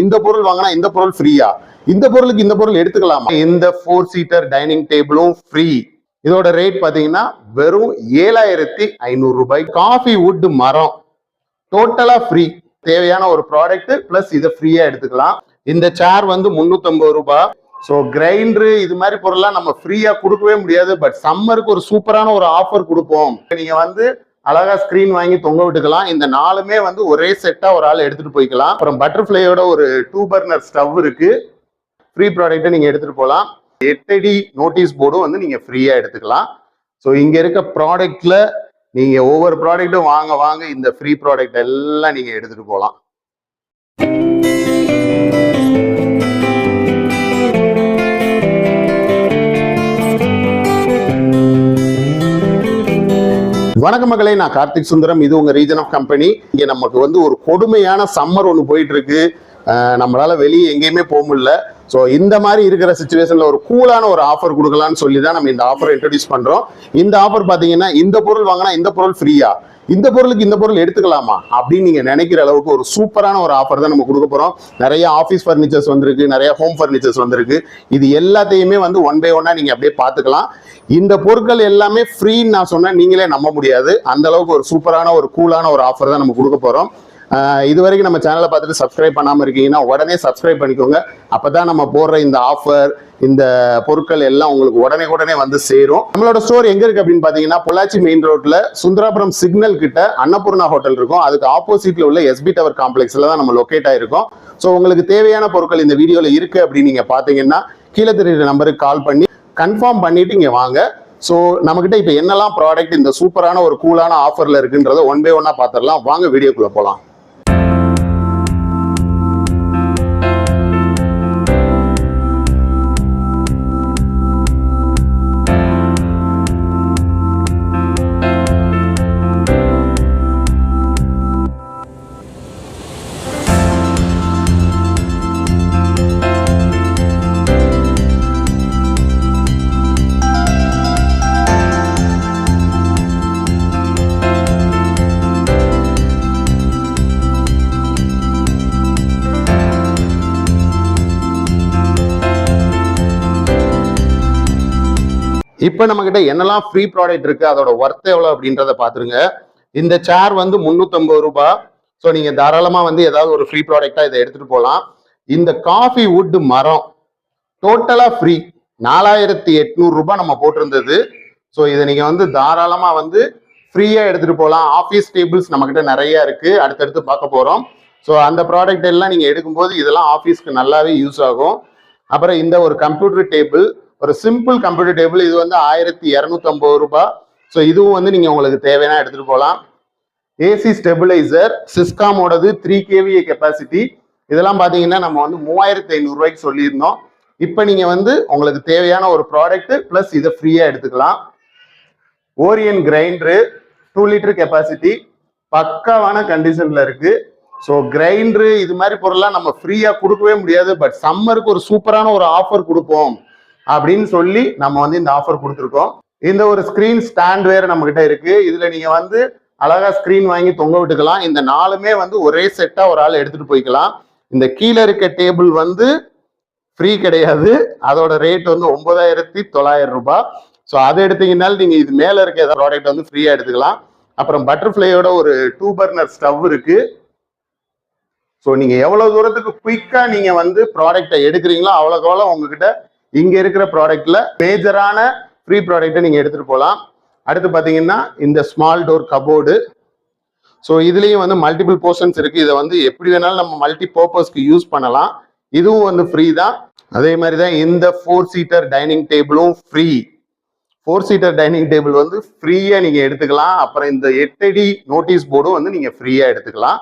இந்த பொருள் வாங்கினா இந்த பொருள் ஃப்ரீயா இந்த பொருளுக்கு இந்த பொருள் எடுத்துக்கலாமா? இந்த ஃபோர் சீட்டர் டைனிங் டேபிளும் ஃப்ரீ இதோட ரேட் பார்த்தீங்கன்னா வெறும் ஏழாயிரத்தி ஐநூறு ரூபாய். காஃபி வுட் மரம். டோட்டலா ஃப்ரீ தேவையான ஒரு ப்ராடக்ட் பிளஸ் இதை ஃப்ரீயா எடுத்துக்கலாம். இந்த சேர் வந்து 350 ரூபாய் ஸோ கிரைண்டரு இது மாதிரி பொருள்லாம் நம்ம ஃப்ரீயா கொடுக்கவே முடியாது. பட் சம்மருக்கு ஒரு சூப்பரான ஒரு ஆஃபர் கொடுப்போம். நீங்க வந்து அழகா ஸ்கிரீன் வாங்கி தொங்க விட்டுக்கலாம். இந்த நாலுமே வந்து ஒரே செட்டா ஒரு ஆள் எடுத்துட்டு போய்க்கலாம். அப்புறம் பட்டர்ஃப்ளையோட ஒரு டூ பர்னர் ஸ்டவ் இருக்கு. ஃப்ரீ ப்ராடக்ட்டை நீங்க எடுத்துட்டு போகலாம் எட்டடி நோட்டீஸ் போர்டும் வந்து நீங்க ஃப்ரீயா எடுத்துக்கலாம். ஸோ இங்க இருக்க ப்ராடக்ட்ல நீங்க ஒவ்வொரு ப்ராடக்ட்டும் வாங்க வாங்க இந்த ஃப்ரீ ப்ராடக்ட் எல்லாம் நீங்க எடுத்துட்டு போகலாம் வணக்க மகளே நான் கார்த்திக் சுந்தரம். இது உங்க ரீஜன் ஆஃப் கம்பெனி இங்க நமக்கு வந்து ஒரு கொடுமையான சம்மர் ஒன்று போயிட்டு இருக்கு நம்மளால வெளியே எங்கேயுமே போக முடியல. ஸோ இந்த மாதிரி இருக்கிற சுச்சுவேஷனில் ஒரு கூலான ஒரு ஆஃபர் கொடுக்கலாம்னு சொல்லி தான் நம்ம இந்த ஆஃபரை இன்ட்ரடியூஸ் பண்ணுறோம் இந்த ஆஃபர் பார்த்தீங்கன்னா இந்த பொருள் வாங்கினா இந்த பொருள் ஃப்ரீயா இந்த பொருளுக்கு இந்த பொருள் எடுத்துக்கலாமா அப்படின்னு நீங்க நினைக்கிற அளவுக்கு ஒரு சூப்பரான ஒரு ஆஃபர் தான் நம்ம கொடுக்க போறோம். நிறைய ஆஃபீஸ் ஃபர்னிச்சர்ஸ் வந்திருக்கு நிறைய ஹோம் ஃபர்னிச்சர்ஸ் வந்திருக்கு. இது எல்லாத்தையுமே வந்து ஒன் பை ஒன்னா நீங்க அப்படியே பார்த்துக்கலாம். இந்த பொருட்கள் எல்லாமே ஃப்ரீன்னு நான் சொன்னா நீங்களே நம்ப முடியாது. அந்த அளவுக்கு ஒரு சூப்பரான ஒரு கூலான ஒரு ஆஃபர் தான் நம்ம கொடுக்க போறோம். இது வரைக்கும் நம்ம சேனலை பார்த்துட்டு சப்ஸ்கிரைப் பண்ணாமல் இருக்கீங்கன்னா உடனே சப்ஸ்கிரைப் பண்ணிக்கோங்க. அப்போ தான் நம்ம போடுற இந்த ஆஃபர் இந்த பொருட்கள் எல்லாம் உங்களுக்கு உடனே உடனே வந்து சேரும். நம்மளோட ஸ்டோர் எங்கே இருக்குது அப்படின்னு பார்த்தீங்கன்னா பொள்ளாச்சி மெயின் ரோட்டில் சுந்தராபுரம் சிக்னல் கிட்ட அன்னபூர்ணா ஹோட்டல் இருக்கும். அதுக்கு ஆப்போசிட்டில் உள்ள எஸ்பி டவர் காம்ப்ளெக்ஸில் தான் நம்ம லொக்கேட் ஆகிருக்கும் ஸோ உங்களுக்கு தேவையான பொருட்கள் இந்த வீடியோவில் இருக்குது அப்படின்னு நீங்கள் பார்த்தீங்கன்னா கீழே தெரியுற நம்பருக்கு கால் பண்ணி கன்ஃபார்ம் பண்ணிவிட்டு இங்கே வாங்க. ஸோ நம்மகிட்ட இப்போ என்னெல்லாம் ப்ராடக்ட் இந்த சூப்பரான ஒரு கூலான ஆஃபரில் இருக்குன்றத ஒன் பை ஒன்னாக பார்த்துடலாம். வாங்க வீடியோக்குள்ளே போகலாம் இப்போ நம்ம கிட்ட என்னெல்லாம் ஃப்ரீ ப்ராடக்ட் இருக்கு அதோட ஒர்த் எவ்வளோ அப்படின்றத பார்த்துருங்க. இந்த சேர் வந்து 350 ரூபாய் ஸோ நீங்க தாராளமா வந்து ஏதாவது ஒரு ஃப்ரீ ப்ராடக்டா இதை எடுத்துட்டு போகலாம் இந்த காஃபி வுட் மரம் டோட்டலா ஃப்ரீ நாலாயிரத்தி எட்நூறு ரூபாய் நம்ம போட்டிருந்தது. ஸோ இதை நீங்க வந்து தாராளமா வந்து ஃப்ரீயா எடுத்துட்டு போகலாம் ஆஃபீஸ் டேபிள்ஸ் நம்ம கிட்ட நிறைய இருக்கு. அடுத்தடுத்து பார்க்க போறோம். ஸோ அந்த ப்ராடக்ட் எல்லாம் நீங்க எடுக்கும்போது இதெல்லாம் ஆஃபீஸ்க்கு நல்லாவே யூஸ் ஆகும். அப்புறம் இந்த ஒரு கம்ப்யூட்டர் டேபிள் ஒரு சிம்பிள் கம்ப்யூட்டர் டேபிள் இது வந்து ஆயிரத்தி இரநூத்தம்பது ரூபாய். ஸோ இதுவும் வந்து நீங்கள் உங்களுக்கு தேவையான எடுத்துகிட்டு போகலாம் ஏசி ஸ்டெபிளைசர் சிஸ்காமோடது த்ரீ கேவிஏ கெப்பாசிட்டி இதெல்லாம் பார்த்தீங்கன்னா நம்ம வந்து மூவாயிரத்தி ஐநூறுரூவாய்க்கு சொல்லியிருந்தோம். இப்போ நீங்கள் வந்து உங்களுக்கு தேவையான ஒரு ப்ராடக்ட் ப்ளஸ் இதை ஃப்ரீயாக எடுத்துக்கலாம். Orion grinder two litre capacity பக்காவான கண்டிஷனில் இருக்குது ஸோ கிரைண்டரு இது மாதிரி பொருள்லாம் நம்ம ஃப்ரீயாக கொடுக்கவே முடியாது. பட் சம்மருக்கு ஒரு சூப்பரான ஒரு ஆஃபர் கொடுப்போம். அப்படின்னு சொல்லி நம்ம வந்து இந்த ஆஃபர் கொடுத்துருக்கோம். இந்த ஒரு ஸ்க்ரீன் ஸ்டாண்ட் வேற நம்ம கிட்ட இருக்கு. இதுல நீங்க வந்து அழகா ஸ்க்ரீன் வாங்கி தொங்க விட்டுக்கலாம். இந்த நாலுமே வந்து ஒரே செட்டா ஒரு ஆள் எடுத்துட்டு போய்க்கலாம். இந்த கீழே இருக்க டேபிள் வந்து ஃப்ரீ கிடையாது. அதோட ரேட் வந்து ஒன்பதாயிரத்தி தொள்ளாயிரம் ரூபாய். ஸோ அதை எடுத்தீங்கனாலும் நீங்க இது மேல இருக்க ஏதாவது ப்ராடக்ட் வந்து ஃப்ரீயா எடுத்துக்கலாம். அப்புறம் பட்டர்ஃப்ளையோட ஒரு டூ பர்னர் ஸ்டவ் இருக்கு. ஸோ நீங்க எவ்வளவு தூரத்துக்கு குயிக்கா நீங்க வந்து ப்ராடக்டை எடுக்கிறீங்களோ அவ்வளோக்கு அவ்வளோ உங்ககிட்ட இங்க இருக்கிற ப்ராடக்ட்ல மேஜரான ஃப்ரீ ப்ராடக்ட்டை நீங்க எடுத்துட்டு போகலாம் அடுத்து பாத்தீங்கன்னா இந்த ஸ்மால் டோர் கபோர்டு ஸோ இதுலயும் வந்து மல்டிபிள் போர்ஷன்ஸ் இருக்கு. இதை வந்து எப்படி வேணாலும் நம்ம மல்டி பர்பஸ்க்கு யூஸ் பண்ணலாம். இதுவும் வந்து ஃப்ரீ தான். அதே மாதிரி தான் இந்த four seater dining டேபிளும் free four seater dining table வந்து ஃப்ரீயா நீங்க எடுத்துக்கலாம். அப்புறம் இந்த எட்டடி நோட்டீஸ் போர்டும் வந்து நீங்க ஃப்ரீயா எடுத்துக்கலாம்.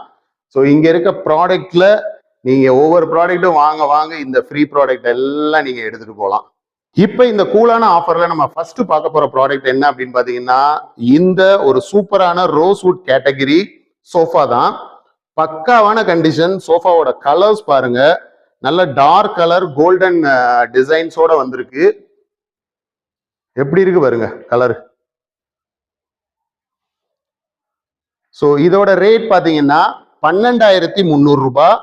ஸோ இங்க இருக்க ப்ராடக்ட்ல நீங்க ஒவ்வொரு ப்ராடக்ட்டும் வாங்க வாங்க இந்த ஃப்ரீ ப்ராடக்ட் எல்லாம் நீங்க எடுத்துட்டு போகலாம். இப்போ இந்த கூலான ஆஃபர்ல நம்ம ஃபர்ஸ்ட் பார்க்க போற ப்ராடக்ட் என்ன அப்படின்னு பாத்தீங்கன்னா இந்த ஒரு சூப்பரான ரோஸ்வுட் கேட்டகரி சோஃபா தான். பக்காவான கண்டிஷன் சோஃபாவோட கலர்ஸ் பாருங்க. நல்ல டார்க் கலர் கோல்டன் டிசைன்ஸோட வந்திருக்கு. எப்படி இருக்கு பாருங்க கலர் ஸோ இதோட ரேட் பார்த்தீங்கன்னா பன்னெண்டாயிரத்தி முந்நூறு ரூபாய்.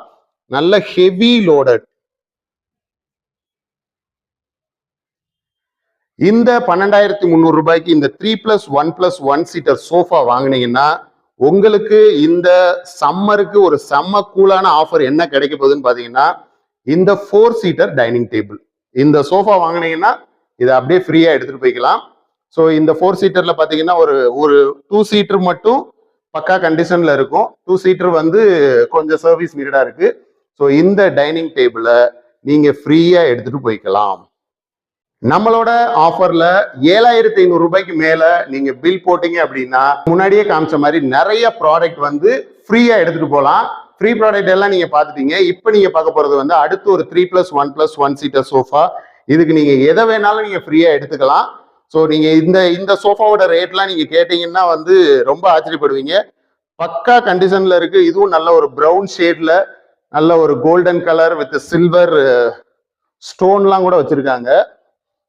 நல்ல ஹெவி லோடட் இந்த பன்னெண்டாயிரத்தி முந்நூறு ரூபாய்க்கு இந்த three plus one plus one seater sofa வாங்குனீங்கன்னா உங்களுக்கு இந்த சம்மருக்கு ஒரு செம்ம கூலான ஆஃபர் என்ன கிடைக்க போகுதுன்னு பார்த்தீங்கன்னா இந்த ஃபோர் சீட்டர் டைனிங் டேபிள் இந்த சோஃபா வாங்குனீங்கன்னா இதை அப்படியே ஃப்ரீயாக எடுத்துகிட்டு போய்க்கலாம். ஸோ இந்த ஃபோர் சீட்டரில் பார்த்தீங்கன்னா ஒரு ஒரு டூ சீட்டர் மட்டும் பக்கா கண்டிஷனில் இருக்கும். டூ சீட்டர் வந்து கொஞ்சம் சர்வீஸ் நீடா இருக்குது ஸோ இந்த டைனிங் டேபிளை நீங்கள் ஃப்ரீயாக எடுத்துகிட்டு போய்க்கலாம். நம்மளோட ஆஃபர்ல ஏழாயிரத்தி ஐநூறு ரூபாய்க்கு மேல நீங்க பில் போட்டீங்க அப்படின்னா முன்னாடியே காமிச்ச மாதிரி நிறைய ப்ராடக்ட் வந்து ஃப்ரீயா எடுத்துட்டு போகலாம். ஃப்ரீ ப்ராடக்ட் எல்லாம் நீங்க பாத்துட்டீங்க இப்போ நீங்க பார்க்க போறது வந்து அடுத்து ஒரு three plus one plus one seater sofa இதுக்கு நீங்க எதை வேணாலும் நீங்க ஃப்ரீயா எடுத்துக்கலாம். ஸோ நீங்க இந்த இந்த சோஃபாவோட ரேட்லாம் நீங்க கேட்டீங்கன்னா வந்து ரொம்ப ஆச்சரியப்படுவீங்க. பக்கா கண்டிஷன்ல இருக்கு. இதுவும் நல்ல ஒரு ப்ரௌன் ஷேட்ல நல்ல ஒரு கோல்டன் கலர் வித் சில்வர் ஸ்டோன்லாம் கூட வச்சுருக்காங்க.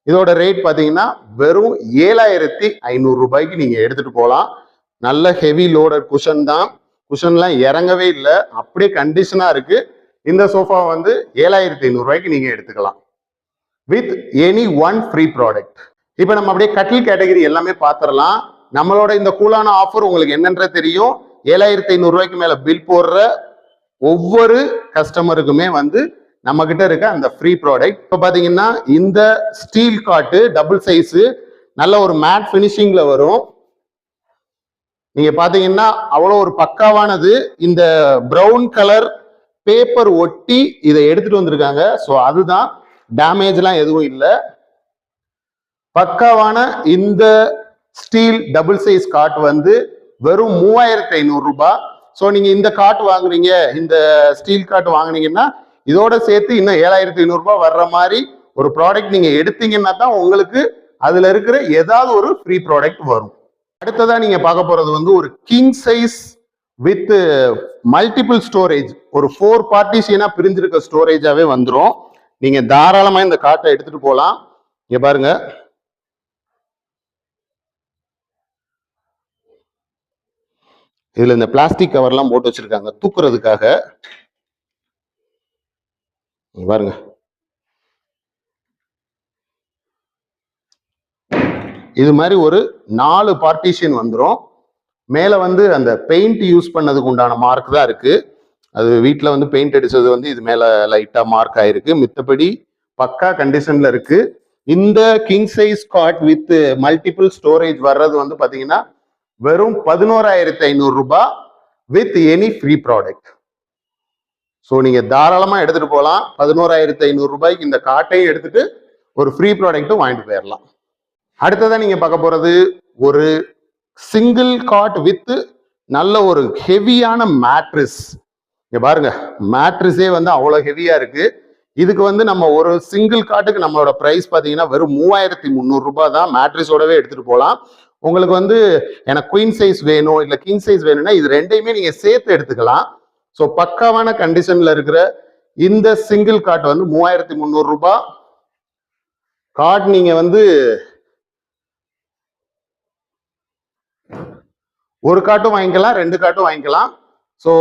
இதோட ரேட் பார்த்தீங்கன்னா வெறும் ஏழாயிரத்தி ஐநூறு ரூபாய்க்கு நீங்கள் எடுத்துகிட்டு போகலாம் நல்ல ஹெவி லோடர் குஷன் தான். குஷன்லாம் இறங்கவே இல்லை. அப்படியே கண்டிஷனாக இருக்குது இந்த சோஃபா வந்து ஏழாயிரத்தி ஐநூறுரூவாய்க்கு நீங்கள் எடுத்துக்கலாம். With any one free product இப்போ நம்ம அப்படியே கட்டில் கேட்டகரி எல்லாமே பார்த்துடலாம் நம்மளோட இந்த கூலான ஆஃபர் உங்களுக்கு என்னன்ற தெரியும். ஏழாயிரத்தி ஐநூறுரூவாய்க்கு மேலே பில் போடுற ஒவ்வொரு கஸ்டமருக்குமே வந்து நம்ம கிட்ட இருக்க அந்த ஃப்ரீ ப்ராடக்ட் இப்போ பார்த்தீங்கன்னா இந்த ஸ்டீல் காட்டு டபுள் சைஸு நல்ல ஒரு மேட் ஃபினிஷிங்ல வரும். நீங்க பாத்தீங்கன்னா அவ்வளோ ஒரு பக்காவானது. இந்த ப்ரௌன் கலர் பேப்பர் ஒட்டி இதை எடுத்துட்டு வந்திருக்காங்க. ஸோ அதுதான் டேமேஜ்லாம் எதுவும் இல்லை. பக்காவான இந்த ஸ்டீல் டபுள் சைஸ் காட் வந்து வெறும் மூவாயிரத்தி ஐநூறு ரூபாய். ஸோ நீங்கள் இந்த காட் வாங்குறீங்க இந்த ஸ்டீல் காட் வாங்குனீங்கன்னா இதோட சேர்த்து இன்னும் ஏழாயிரத்தி ஐநூறுரூபா வர்ற மாதிரி ஒரு ப்ராடக்ட் நீங்கள் எடுத்தீங்கன்னா தான் உங்களுக்கு அதில் இருக்கிற ஏதாவது ஒரு ஃப்ரீ ப்ராடக்ட் வரும். அடுத்ததாக நீங்கள் பார்க்க போகிறது வந்து ஒரு king size with multiple storage ஒரு ஃபோர் பார்ட்டிஷியனா பிரிஞ்சிருக்க ஸ்டோரேஜாவே வந்துடும் நீங்கள் தாராளமாக இந்த காட்டை எடுத்துகிட்டு போகலாம் இங்கே பாருங்கள் இதுல இந்த பிளாஸ்டிக் கவர்லாம் போட்டு வச்சிருக்காங்க. தூக்குறதுக்காக. பாருங்க. இது மாதிரி ஒரு நாலு பார்ட்டிஷன் வந்துடும் மேலே வந்து அந்த பெயிண்ட் யூஸ் பண்ணதுக்கு உண்டான மார்க் தான் இருக்கு. அது வீட்டில் வந்து பெயிண்ட் அடிச்சது வந்து இது மேலே லைட்டாக மார்க் ஆயிருக்கு. மித்தபடி பக்கா கண்டிஷன்ல இருக்கு. இந்த king size cot with multiple storage வர்றது வந்து பார்த்தீங்கன்னா வெறும் பதினோராயிரத்தி ஐநூறு ரூபாய் with any free product so நீங்க தாராளமா எடுத்துட்டு போகலாம். பதினோராயிரத்தி ஐநூறு ரூபாய்க்கு இந்த காட்டையும் எடுத்துட்டு ஒரு ஃப்ரீ ப்ராடக்ட்டும் வாங்கிட்டு போயிடலாம் அடுத்ததான் நீங்க பார்க்க போறது ஒரு சிங்கிள் காட் வித் நல்ல ஒரு ஹெவியான மேட்ரிஸ் இங்க பாருங்க மேட்ரிஸே வந்து அவ்வளோ ஹெவியா இருக்கு. இதுக்கு வந்து நம்ம ஒரு சிங்கிள் காட்டுக்கு நம்மளோட ப்ரைஸ் பார்த்தீங்கன்னா வெறும் மூவாயிரத்தி முந்நூறு ரூபாய் தான் மேட்ரிஸோடவே எடுத்துட்டு போகலாம். உங்களுக்கு வந்து எனக்கு குயின் சைஸ் வேணும் இல்லை கிங் சைஸ் வேணும்னா இது ரெண்டையுமே நீங்கள் சேர்த்து எடுத்துக்கலாம். ஸோ பக்காவான கண்டிஷனில் இருக்கிற இந்த சிங்கிள் காட் வந்து மூவாயிரத்தி முந்நூறுரூபா கார்ட் நீங்கள் வந்து ஒரு காட்டும் வாங்கிக்கலாம் ரெண்டு காட்டும் வாங்கிக்கலாம். ஸோ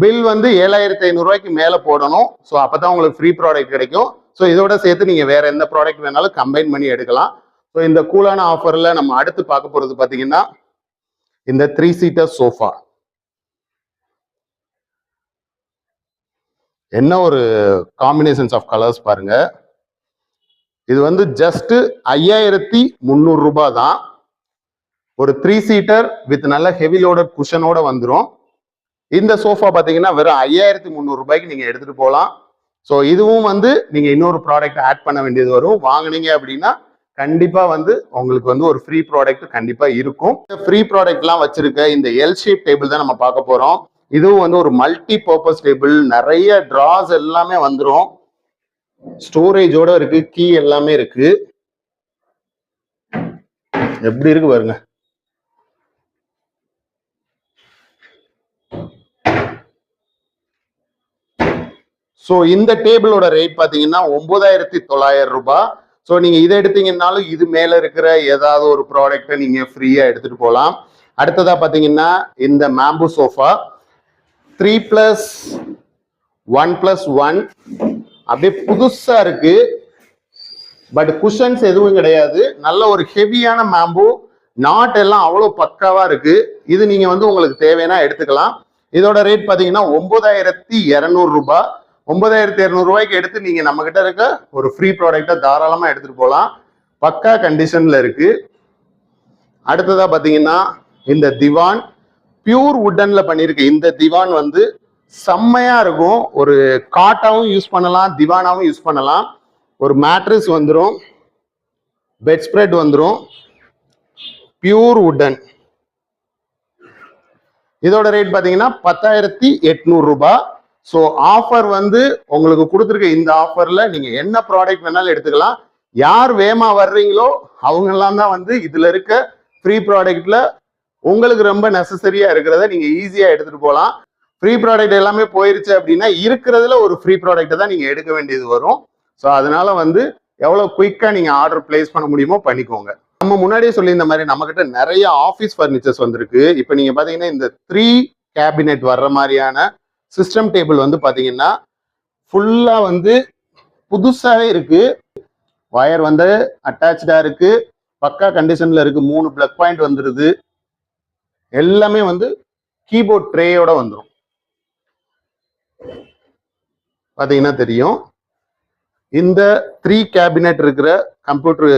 பில் வந்து ஏழாயிரத்தி ஐநூறுரூவாய்க்கு மேலே போடணும். ஸோ அப்போ தான் உங்களுக்கு ஃப்ரீ ப்ராடக்ட் கிடைக்கும். ஸோ இதோட சேர்த்து நீங்கள் வேறு எந்த ப்ராடக்ட் வேணாலும் கம்பைன் பண்ணி எடுக்கலாம். ஸோ இந்த கூலான ஆஃபரில் நம்ம அடுத்து பார்க்க போகிறது பார்த்தீங்கன்னா இந்த த்ரீ சீட்டர் சோஃபா என்ன ஒரு காம்பினேஷன்ஸ் ஆஃப் கலர்ஸ் பாருங்க. இது வந்து ஜஸ்ட் ஐயாயிரத்தி முந்நூறு ரூபாய் தான். ஒரு த்ரீ சீட்டர் வித் நல்ல ஹெவி லோடட் குஷனோட வந்துடும் இந்த சோஃபா பார்த்தீங்கன்னா வெறும் ஐயாயிரத்தி முந்நூறு ரூபாய்க்கு நீங்கள் எடுத்துகிட்டு போகலாம் ஸோ இதுவும் வந்து நீங்கள் இன்னொரு ப்ராடக்ட் ஆட் பண்ண வேண்டியது வரும். வாங்குனீங்க அப்படின்னா கண்டிப்பாக வந்து உங்களுக்கு வந்து ஒரு ஃப்ரீ ப்ராடக்ட் கண்டிப்பாக இருக்கும். இந்த ஃப்ரீ ப்ராடக்ட்லாம் வச்சிருக்க இந்த எல் ஷேப் டேபிள் தான் நம்ம பார்க்க போகிறோம் இதுவும் வந்து ஒரு மல்டி பர்பஸ் டேபிள் நிறைய டிராஸ் எல்லாமே வந்துடும் ஸ்டோரேஜோட இருக்கு கீ எல்லாமே இருக்கு. எப்படி இருக்கு பாருங்க. ஸோ இந்த டேபிளோட ரேட் பார்த்தீங்கன்னா ஒன்பதாயிரத்தி தொள்ளாயிரம் ரூபாய். ஸோ நீங்க இதை எடுத்தீங்கன்னாலும் இது மேல இருக்கிற ஏதாவது ஒரு ப்ராடக்டை நீங்க ஃப்ரீயா எடுத்துட்டு போகலாம் அடுத்ததா பார்த்தீங்கன்னா இந்த மேம்பு sofa three plus one plus one அப்படியே புதுசா இருக்கு. பட் குஷன்ஸ் எதுவும் கிடையாது. நல்ல ஒரு ஹெவியான மேம்பு நாட் எல்லாம் அவ்வளோ பக்காவா இருக்கு. இது நீங்க வந்து உங்களுக்கு தேவைன்னா எடுத்துக்கலாம். இதோட ரேட் பாத்தீங்கன்னா ஒன்பதாயிரத்தி இரநூறு ரூபாய். ஒன்பதாயிரத்தி இரநூறுவாய்க்கு எடுத்து நீங்கள் நம்மக்கிட்ட இருக்க ஒரு ஃப்ரீ ப்ராடக்டை தாராளமாக எடுத்துகிட்டு போகலாம் பக்கா கண்டிஷனில் இருக்குது அடுத்ததாக பார்த்தீங்கன்னா இந்த திவான் பியூர் உட்டனில் பண்ணியிருக்கு இந்த திவான் வந்து செம்மையாக இருக்கும். ஒரு காட்டாகவும் யூஸ் பண்ணலாம் திவானாகவும் யூஸ் பண்ணலாம். ஒரு மேட்ரஸ் வந்துடும் பெட் ஸ்ப்ரெட் வந்துடும் பியூர் வுட்டன் இதோட ரேட் பார்த்தீங்கன்னா பத்தாயிரத்தி எட்நூறுரூபா ஸோ ஆஃபர் வந்து உங்களுக்கு கொடுத்துருக்க இந்த ஆஃபர்ல நீங்க என்ன ப்ராடக்ட் வேணாலும் எடுத்துக்கலாம். யார் வேமா வர்றீங்களோ அவங்க எல்லாம் தான் வந்து இதுல இருக்க ஃப்ரீ ப்ராடக்ட்ல உங்களுக்கு ரொம்ப நெசசரியா இருக்கிறத நீங்க ஈஸியா எடுத்துட்டு போகலாம். ஃப்ரீ ப்ராடக்ட் எல்லாமே போயிருச்சு அப்படின்னா இருக்கிறதுல ஒரு ஃப்ரீ ப்ராடக்ட் தான் நீங்க எடுக்க வேண்டியது வரும். ஸோ அதனால வந்து எவ்வளோ குயிக்காக நீங்கள் ஆர்டர் பிளேஸ் பண்ண முடியுமோ பண்ணிக்கோங்க. நம்ம முன்னாடியே சொல்லியிருந்த மாதிரி நம்மக்கிட்ட நிறைய ஆஃபீஸ் ஃபர்னிச்சர்ஸ் வந்திருக்கு. இப்போ நீங்கள் பார்த்தீங்கன்னா இந்த த்ரீ கேபினெட் வர்ற மாதிரியான சிஸ்டம் டேபிள் வந்து பார்த்தீங்கன்னா ஃபுல்லாக வந்து புதுசாகவே இருக்குது ஒயர் வந்து அட்டாச்சாக இருக்குது பக்கா கண்டிஷனில் இருக்குது மூணு பிளக் பாயிண்ட் வந்துடுது எல்லாமே வந்து கீபோர்ட் ட்ரேயோட வந்துடும் பார்த்தீங்கன்னா தெரியும். இந்த த்ரீ கேபினெட் இருக்கிற கம்ப்யூட்டர்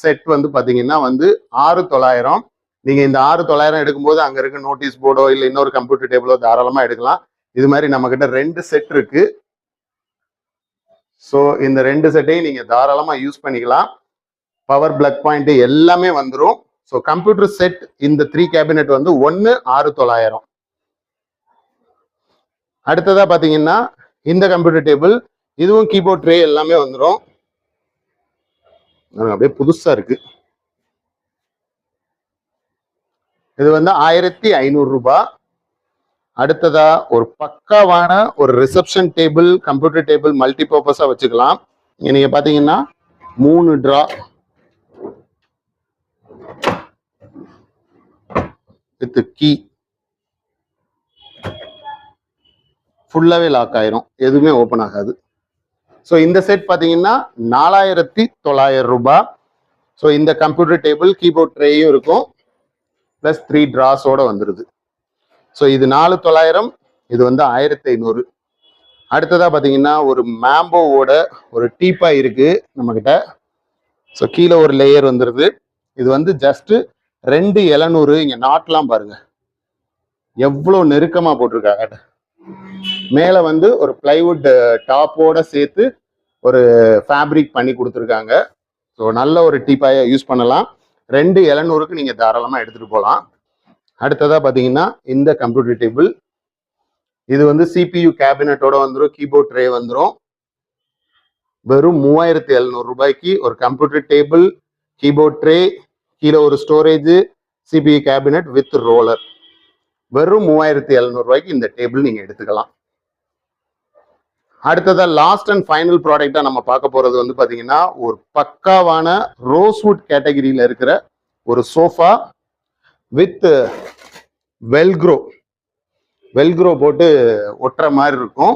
செட் வந்து பார்த்தீங்கன்னா வந்து ஆறு தொள்ளாயிரம். நீங்கள் இந்த ஆறு தொள்ளாயிரம் எடுக்கும்போது அங்கே இருக்க நோட்டீஸ் போர்டோ இல்லை இன்னொரு கம்ப்யூட்டர் டேபிளோ தாராளமாக எடுக்கலாம். இது மாதிரி நம்ம கிட்ட ரெண்டு செட் இருக்கு. ஸோ இந்த ரெண்டு செட்டையும் நீங்க தாராளமா யூஸ் பண்ணிக்கலாம். பவர் பிளக் பாயிண்ட் எல்லாமே வந்துடும் ஸோ கம்ப்யூட்டர் செட் இந்த த்ரீ கேபினெட் வந்து ஒன்று ஆறு தொள்ளாயிரம். அடுத்ததா பார்த்தீங்கன்னா இந்த கம்ப்யூட்டர் டேபிள் இதுவும் கீபோர்ட் ட்ரே எல்லாமே வந்துடும் அப்படியே புதுசா இருக்கு. இது வந்து ஆயிரத்தி ஐநூறு ரூபாய். அடுத்ததா ஒரு பக்காவான ஒரு reception table computer table multi பர்பஸா வச்சுக்கலாம். நீங்க பாத்தீங்கன்னா மூணு ட்ரா வித் கீ ஃபுல்லாவே லாக் ஆயிரும். எதுவுமே ஓப்பன் ஆகாது. ஸோ இந்த செட் பார்த்தீங்கன்னா நாலாயிரத்தி தொள்ளாயிரம் ரூபாய். ஸோ இந்த கம்ப்யூட்டர் டேபிள் கீபோர்ட் ட்ரேயும் இருக்கும். ப்ளஸ் த்ரீ ட்ராஸோட வந்துடுது ஸோ இது நாலு தொள்ளாயிரம் இது வந்து ஆயிரத்தி ஐநூறு. அடுத்ததாக பார்த்தீங்கன்னா ஒரு மேம்போவோட ஒரு டீப்பா இருக்கு நம்மக்கிட்ட ஸோ கீழே ஒரு லேயர் வந்துடுது இது வந்து ஜஸ்ட்டு ரெண்டு எழுநூறு இங்கே நாட்லாம் பாருங்க. எவ்வளோ நெருக்கமாக போட்டிருக்காங்க மேலே வந்து ஒரு பிளைவுட் டாப்போட சேர்த்து ஒரு ஃபேப்ரிக் பண்ணி கொடுத்துருக்காங்க. ஸோ நல்ல ஒரு டீப்பாயை யூஸ் பண்ணலாம். ரெண்டு எழுநூறுக்கு நீங்கள் தாராளமாக எடுத்துகிட்டு போகலாம். அடுத்ததாக பார்த்தீங்கன்னா இந்த கம்ப்யூட்டர் டேபிள் இது வந்து சிபியு கேபினட்டோட வந்துடும் கீபோர்ட் ட்ரே வந்துடும் வெறும் மூவாயிரத்தி எழுநூறு ரூபாய்க்கு ஒரு கம்ப்யூட்டர் டேபிள் கீபோர்ட் ட்ரே கீழே ஒரு storage CPU cabinet with roller வெறும் மூவாயிரத்தி எழுநூறு ரூபாய்க்கு இந்த டேபிள் நீங்கள் எடுத்துக்கலாம். அடுத்ததாக லாஸ்ட் அண்ட் ஃபைனல் ப்ராடக்டாக நம்ம பார்க்க போகிறது வந்து பார்த்தீங்கன்னா ஒரு பக்காவான ரோஸ்வுட் கேட்டகிரியில் இருக்கிற ஒரு சோஃபா வித் வெல்க்ரோ வெல்க்ரோ போட்டு ஒட்டுற மாதிரி இருக்கும்.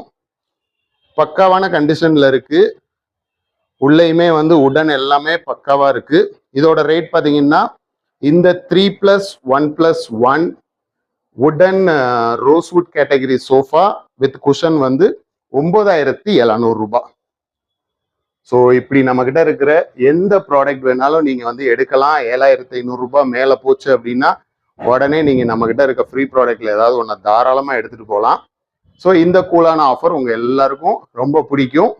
பக்காவான கண்டிஷனில் இருக்குது உள்ளேயுமே வந்து உடன் எல்லாமே பக்காவாக இருக்குது இதோட ரேட் பார்த்தீங்கன்னா இந்த three plus one plus one உடன் rosewood category sofa with cushion வந்து ஒம்பதாயிரத்தி எழுநூறுபா ஸோ இப்படி நம்மக்கிட்ட இருக்கிற எந்த ப்ராடக்ட் வேணாலும் நீங்கள் வந்து எடுக்கலாம். ஏழாயிரத்தி ஐநூறுரூபா மேலே போச்சு அப்படின்னா உடனே நீங்க நம்ம கிட்ட இருக்க ஃப்ரீ ப்ராடக்ட்ல ஏதாவது ஒன்று தாராளமா எடுத்துட்டு போகலாம். ஸோ இந்த கூலான ஆஃபர் உங்க எல்லாருக்கும் ரொம்ப பிடிக்கும்.